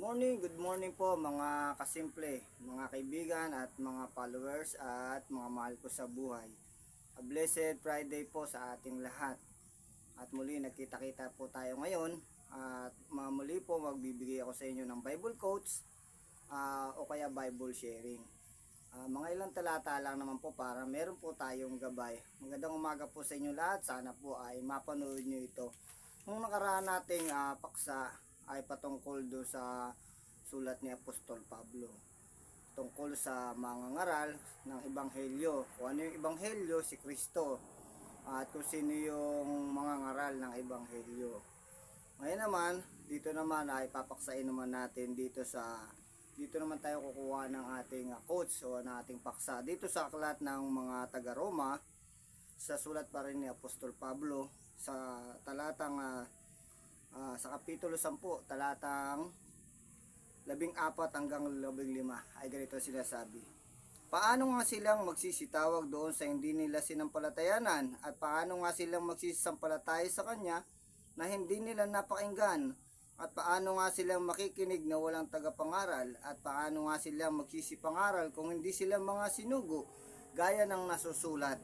morning, good morning po mga kasimple, mga kaibigan at mga followers at mga mahal ko sa buhay. A blessed Friday po sa ating lahat. At muli nagkita-kita po tayo ngayon at muli po magbibigay ako sa inyo ng Bible quotes ah, o kaya Bible sharing. Ah, mga ilang talata lang naman po para meron po tayong gabay. Magandang umaga po sa inyo lahat. Sana po ay mapanood nyo ito. Nung nakaraan nating ah, paksa ay patungkol do sa sulat ni Apostol Pablo tungkol sa mga ngaral ng Ebanghelyo. Kung ano yung Ebanghelyo, si Kristo. At kung sino yung mga ngaral ng Ebanghelyo. Ngayon naman, dito naman ay papaksain naman natin dito sa dito naman tayo kukuha ng ating uh, quotes o ng ating paksa. Dito sa aklat ng mga taga Roma, sa sulat pa rin ni Apostol Pablo sa talatang ah, ah, sa kapitulo 10, talatang 14 hanggang 15 ay ganito sinasabi. Paano nga silang magsisitawag doon sa hindi nila sinampalatayanan at paano nga silang magsisisampalataya sa kanya na hindi nila napakinggan at paano nga silang makikinig na walang tagapangaral at paano nga silang magsisipangaral kung hindi sila mga sinugo gaya ng nasusulat.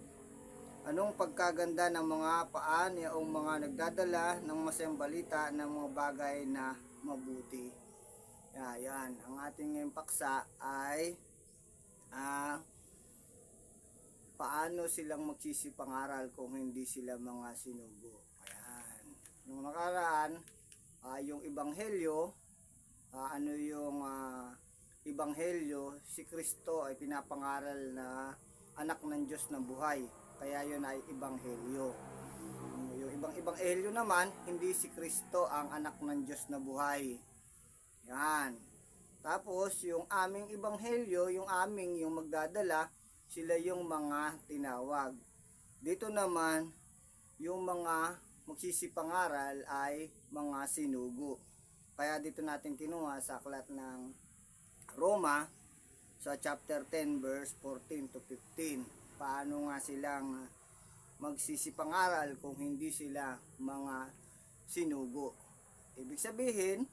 Anong pagkaganda ng mga paan o mga nagdadala ng masayang balita ng mga bagay na mabuti. Yeah, yan. Ang ating ngayong paksa ay ah, paano silang magsisipangaral kung hindi sila mga sinugo. Ayan. Nung nakaraan, ah, yung ebanghelyo, ah, ano yung ah, ebanghelyo, si Kristo ay pinapangaral na anak ng Diyos na buhay. Kaya yun ay ebanghelyo. Yung ibang ebanghelyo naman, hindi si Kristo ang anak ng Diyos na buhay. Yan. Tapos, yung aming ebanghelyo, yung aming yung magdadala, sila yung mga tinawag. Dito naman, yung mga magsisipangaral ay mga sinugo. Kaya dito natin kinuha sa aklat ng Roma sa chapter 10 verse 14 to 15. Paano nga silang magsisipangaral kung hindi sila mga sinugo. Ibig sabihin,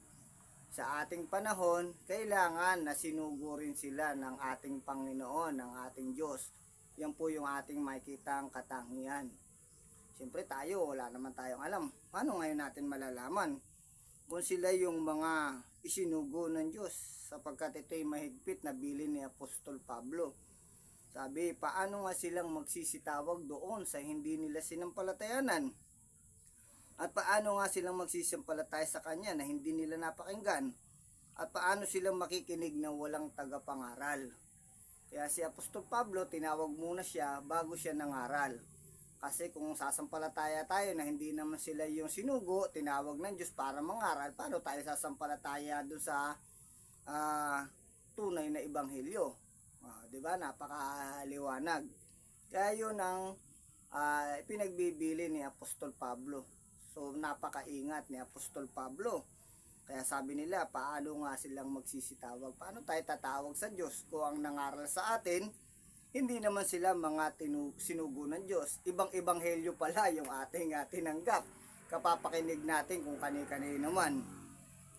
sa ating panahon, kailangan na sinugo rin sila ng ating Panginoon, ng ating Diyos. Yan po yung ating makikitang katangian. Siyempre tayo, wala naman tayong alam. Paano ngayon natin malalaman kung sila yung mga isinugo ng Diyos sapagkat ito'y mahigpit na bilin ni Apostol Pablo. Sabi, paano nga silang magsisitawag doon sa hindi nila sinampalatayanan? At paano nga silang magsisimpalataya sa Kanya na hindi nila napakinggan? At paano silang makikinig na walang tagapangaral? Kaya si Apostol Pablo, tinawag muna siya bago siya nangaral. Kasi kung sasampalataya tayo na hindi naman sila yung sinugo, tinawag ng Diyos para mangaral, paano tayo sasampalataya doon sa ah, tunay na ebanghelyo? Ah, 'Di ba? Napakaliwanag. Kaya 'yun ang ah, pinagbibili ni Apostol Pablo. So napakaingat ni Apostol Pablo. Kaya sabi nila, paano nga silang magsisitawag? Paano tayo tatawag sa Diyos kung ang nangaral sa atin, hindi naman sila mga tinu- sinugo ng Diyos. Ibang ebanghelyo pala yung ating uh, tinanggap. Kapapakinig natin kung kani-kanino naman.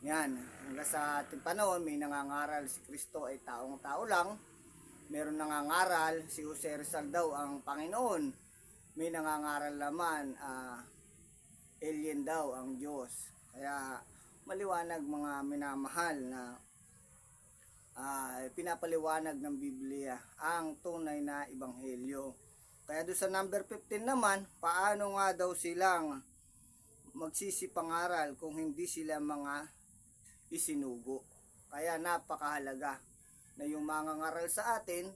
Yan, hanggang sa ating panahon, may nangangaral si Kristo ay taong tao lang. Meron nangangaral, si Jose Rizal daw ang Panginoon. May nangangaral naman, ah, alien daw ang Diyos. Kaya maliwanag mga minamahal na ah, pinapaliwanag ng Biblia ang tunay na ebanghelyo. Kaya doon sa number 15 naman, paano nga daw silang magsisipangaral kung hindi sila mga isinugo. Kaya napakahalaga na yung mga ngaral sa atin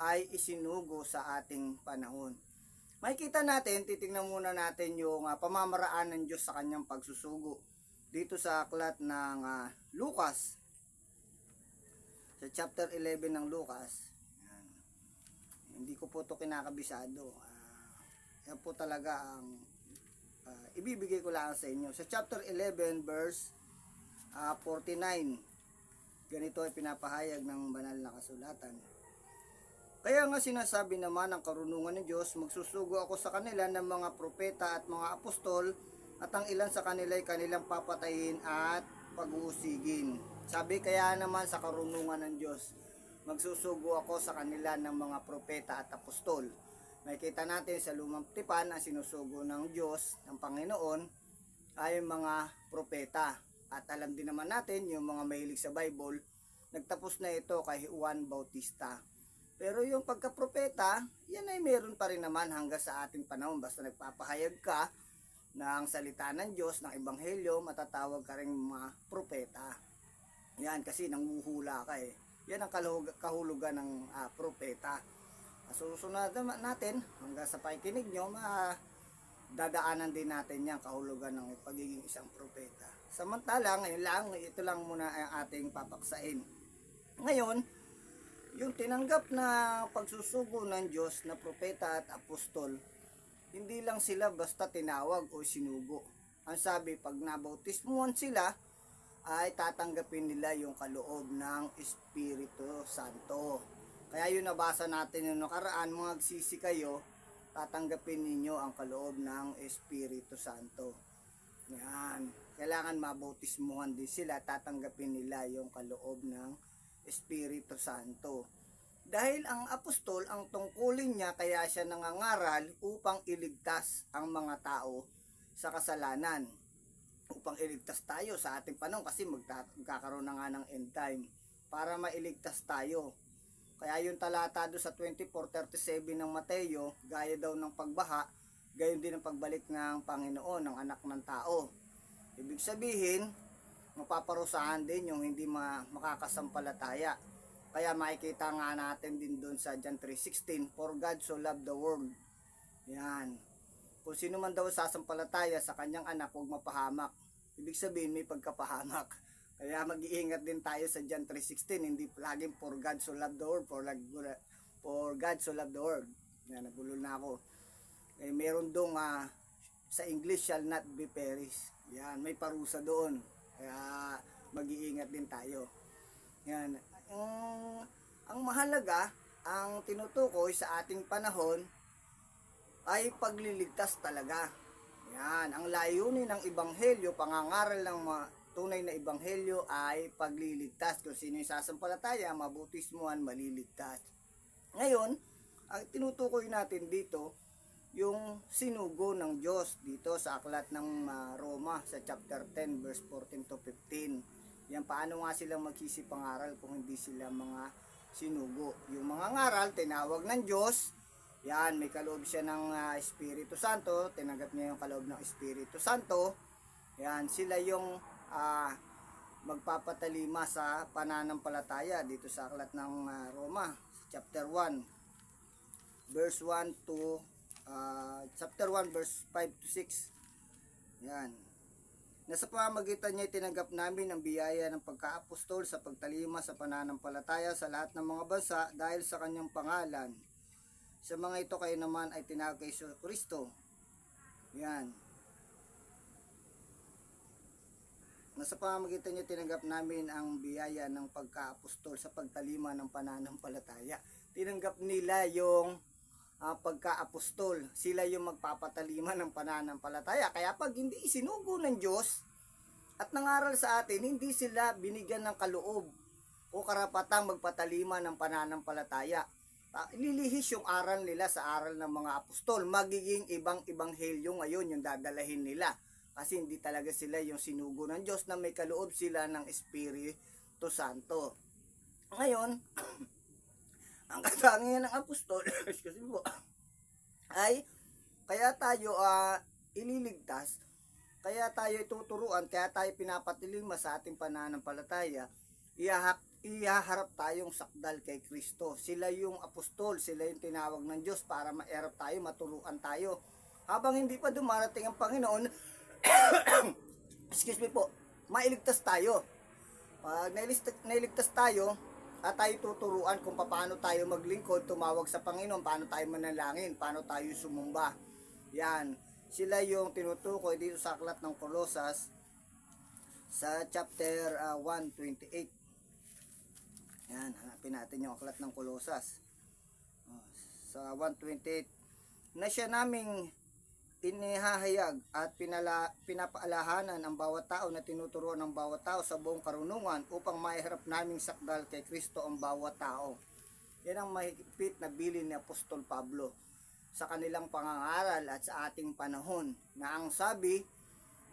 ay isinugo sa ating panahon. Makikita natin, titingnan muna natin yung ah, pamamaraan ng Diyos sa kanyang pagsusugo. Dito sa aklat ng ah, Lucas, sa chapter 11 ng Lucas, yan. hindi ko po to kinakabisado. Ah, yan po talaga ang ah, ibibigay ko lang sa inyo. Sa chapter 11 verse ah, 49, ganito ay pinapahayag ng banal na kasulatan. Kaya nga sinasabi naman ng karunungan ng Diyos, magsusugo ako sa kanila ng mga propeta at mga apostol, at ang ilan sa kanila ay kanilang papatayin at pag-uusigin. Sabi kaya naman sa karunungan ng Diyos, magsusugo ako sa kanila ng mga propeta at apostol. Makikita natin sa lumang tipan ang sinusugo ng Diyos, ng Panginoon, ay mga propeta. At alam din naman natin, yung mga mahilig sa Bible, nagtapos na ito kay Juan Bautista. Pero yung pagka-propeta, yan ay meron pa rin naman hanggang sa ating panahon. Basta nagpapahayag ka ng salita ng Diyos, ng Ebanghelyo, matatawag ka rin mga propeta. Yan, kasi nanguhula ka eh. Yan ang kahulugan ng ah, propeta. Susunod natin, hanggang sa pakikinig nyo, ma dadaanan din natin yan kahulugan ng pagiging isang propeta. Samantalang, ngayon lang, ito lang muna ang ating papaksain. Ngayon, yung tinanggap na pagsusugo ng Diyos na propeta at apostol, hindi lang sila basta tinawag o sinugo. Ang sabi, pag nabautismuhan sila, ay tatanggapin nila yung kaloob ng Espiritu Santo. Kaya yun nabasa natin yung nakaraan, mga agsisi kayo, tatanggapin ninyo ang kaloob ng Espiritu Santo. Yan. Kailangan mabautismuhan din sila, tatanggapin nila yung kaloob ng Espiritu Santo. Dahil ang apostol, ang tungkulin niya, kaya siya nangangaral upang iligtas ang mga tao sa kasalanan. Upang iligtas tayo sa ating panahon kasi magkakaroon na nga ng end time para mailigtas tayo. Kaya yung talata do sa 24:37 ng Mateo, gaya daw ng pagbaha, gayon din ang pagbalik ng Panginoon ng anak ng tao. Ibig sabihin, mapaparusahan din yung hindi ma- makakasampalataya. Kaya makikita nga natin din doon sa John 3.16, For God so loved the world. Yan. Kung sino man daw sasampalataya sa kanyang anak, huwag mapahamak. Ibig sabihin, may pagkapahamak. Kaya mag-iingat din tayo sa John 3.16, hindi laging for God so loved the world, for, for God so loved the world. Yan, nabulol na ako. Eh, meron dong ah, sa English shall not be perish. Yan, may parusa doon. Kaya mag-iingat din tayo. Yan. Ang, ang mahalaga, ang tinutukoy sa ating panahon ay pagliligtas talaga. Yan. Ang layunin ng Ibanghelyo, pangangaral ng mga tunay na Ibanghelyo ay pagliligtas. Kung sino yung sasampalataya, mabutismuhan, maliligtas. Ngayon, ang tinutukoy natin dito, yung sinugo ng Diyos dito sa aklat ng ah, Roma sa chapter 10 verse 14 to 15. Yan paano nga sila magsisipangaral kung hindi sila mga sinugo. Yung mga ngaral tinawag ng Diyos, yan may kaloob siya ng ah, Espiritu Santo, tinanggap niya yung kaloob ng Espiritu Santo. Yan sila yung ah, magpapatalima sa pananampalataya dito sa aklat ng ah, Roma chapter 1 verse 1 to ah, chapter 1 verse 5 to 6 yan Nasa pamamagitan niya tinanggap namin ang biyaya ng pagkaapostol sa pagtalima sa pananampalataya sa lahat ng mga bansa dahil sa kanyang pangalan. Sa mga ito kayo naman ay tinawag kay Kristo. Yan. Nasa pamamagitan niya tinanggap namin ang biyaya ng pagkaapostol sa pagtalima ng pananampalataya. Tinanggap nila yung ah, pagkaapostol. Sila yung magpapatalima ng pananampalataya. Kaya pag hindi isinugo ng Diyos at nangaral sa atin, hindi sila binigyan ng kaloob o karapatang magpatalima ng pananampalataya. Ah, ililihis yung aral nila sa aral ng mga apostol. Magiging ibang ibanghelyo ngayon yung dadalahin nila. Kasi hindi talaga sila yung sinugo ng Diyos na may kaloob sila ng Espiritu Santo. Ngayon, ang katangian ng apostol, me po, ay kaya tayo ah, ililigtas, kaya tayo tuturuan, kaya tayo pinapatilima sa ating pananampalataya, ihahak, ihaharap tayong sakdal kay Kristo. Sila yung apostol, sila yung tinawag ng Diyos para maerap tayo, maturuan tayo. Habang hindi pa dumarating ang Panginoon, excuse me po, mailigtas tayo. Pag nailigtas, nailigtas tayo, at tayo tuturuan kung paano tayo maglingkod, tumawag sa Panginoon, paano tayo manalangin, paano tayo sumumba. Yan. Sila yung tinutukoy dito sa aklat ng Kolosas sa chapter ah, 128. Yan, hanapin natin yung aklat ng Kolosas. Oh, sa 128 na siya naming inihahayag at pinala, pinapaalahanan ang bawat tao na tinuturuan ng bawat tao sa buong karunungan upang maiharap naming sakdal kay Kristo ang bawat tao. Yan ang mahigpit na bilin ni Apostol Pablo sa kanilang pangangaral at sa ating panahon na ang sabi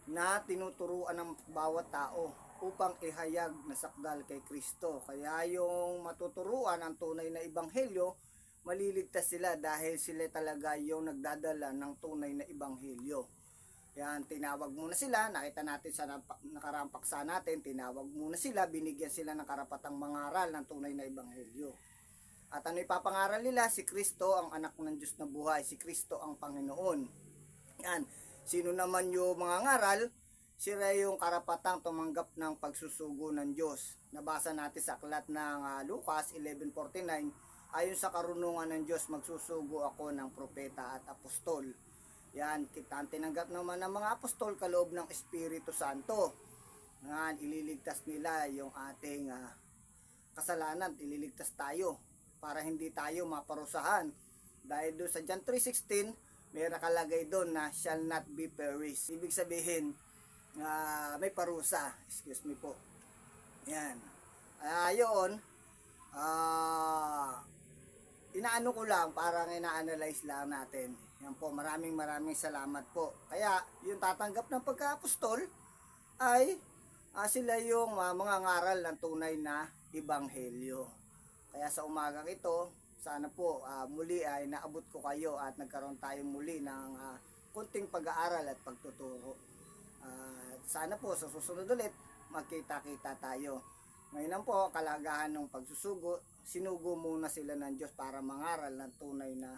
na tinuturuan ng bawat tao upang ihayag na sakdal kay Kristo. Kaya yung matuturuan ang tunay na ebanghelyo, maliligtas sila dahil sila talaga yung nagdadala ng tunay na ebanghelyo. Yan, tinawag muna sila, nakita natin sa nakarampaksa natin, tinawag muna sila, binigyan sila ng karapatang mangaral ng tunay na ebanghelyo. At ano ipapangaral nila? Si Kristo ang anak ng Diyos na buhay, si Kristo ang Panginoon. Yan, sino naman yung mga ngaral? Sila yung karapatang tumanggap ng pagsusugo ng Diyos. Nabasa natin sa aklat ng ah, Lucas 11.49, ayon sa karunungan ng Diyos, magsusugo ako ng propeta at apostol. Yan, kita ang tinanggap naman ng mga apostol kaloob ng Espiritu Santo. Yan, ililigtas nila yung ating ah, kasalanan, ililigtas tayo para hindi tayo maparusahan. Dahil doon sa John 3.16, may nakalagay doon na shall not be perished. Ibig sabihin, ah, may parusa. Excuse me po. Yan. Yun, ah, inaano ko lang, parang ina-analyze lang natin. Yan po, maraming maraming salamat po. Kaya, yung tatanggap ng pagka-apostol, ay ah, sila yung ah, mga ngaral ng tunay na ebanghelyo. Kaya sa umagang ito, sana po ah, muli ay naabot ko kayo at nagkaroon tayo muli ng ah, kunting pag-aaral at pagtuturo. At sana po sa susunod ulit, magkita-kita tayo. Ngayon lang po, kalagahan ng pagsusugo, sinugo muna sila ng Diyos para mangaral ng tunay na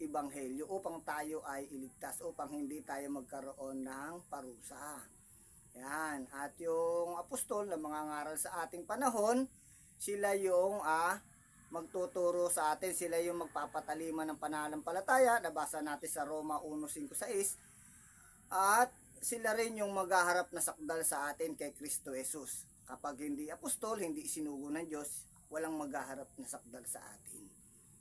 ebanghelyo upang tayo ay iligtas, upang hindi tayo magkaroon ng parusa. Yan. At yung apostol na mga ngaral sa ating panahon, sila yung ah, magtuturo sa atin, sila yung magpapatalima ng pananampalataya, nabasa natin sa Roma 1.5.6, at sila rin yung maghaharap na sakdal sa atin kay Kristo Jesus. Kapag hindi apostol, hindi isinugo ng Diyos, walang maghaharap na sakdal sa atin.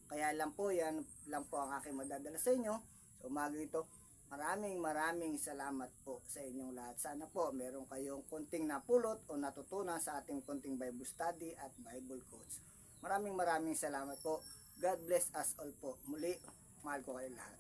Kaya lang po, yan lang po ang aking madadala sa inyo. Sa umaga ito, maraming maraming salamat po sa inyong lahat. Sana po meron kayong konting napulot o natutunan sa ating konting Bible study at Bible coach. Maraming maraming salamat po. God bless us all po. Muli, mahal ko kayo lahat.